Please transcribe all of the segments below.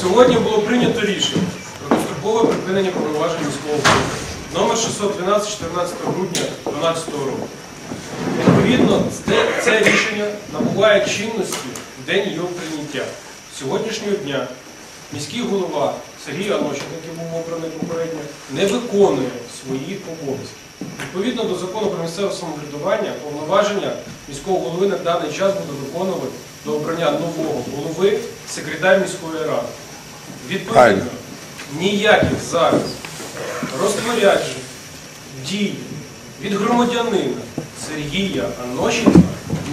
сьогодні було прийнято рішення про дострокове припинення повноважень міського голови номер 612 14 грудня 2012 року. Відповідно, це, рішення набуває чинності в день його прийняття. Сьогоднішнього дня міський голова Сергій Анощенко, який був обраний попередньо, не виконує своїх обов'язків. Відповідно до закону про місцеве самоврядування, повноваження міського голови на даний час буде виконувати до обрання нового голови секретар міської ради. Відповідно, ніяких зараз розпоряджень, дій від громадянина Сергія Анощенка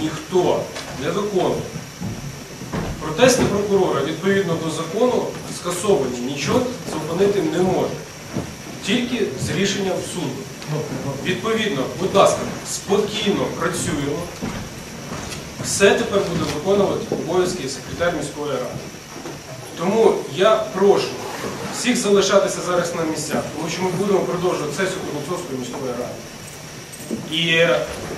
ніхто не виконує. Протести прокурора відповідно до закону скасовані, нічого зупинити не може. Тільки з рішенням суду. Відповідно, будь ласка, спокійно працюємо. Все тепер буде виконувати обов'язки секретар міської ради. Тому я прошу всіх залишатися зараз на місцях, тому що ми будемо продовжувати сесію Кузнецовської міської ради. І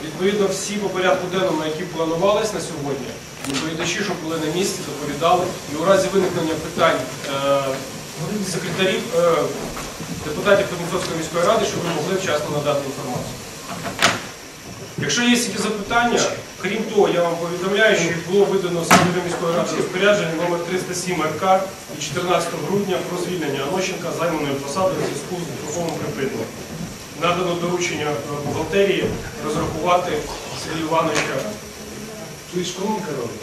відповідно всі по порядку денному, які планувались на сьогодні, доповідачі, що були на місці, доповідали. І у разі виникнення питань е, секретарів, е, депутатів Кузнецовської міської ради, щоб ви могли вчасно надати інформацію. Якщо є якісь запитання, крім того, я вам повідомляю, що було видано Секретарем міської ради розпорядження номер 307 РК від 14 грудня про звільнення Анощенка займаної посади в зв'язку з духовим припиненням. Надано доручення бухгалтерії розрахувати Сергія Івановича. Колонка робить?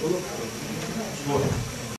Колонка робить. згодом.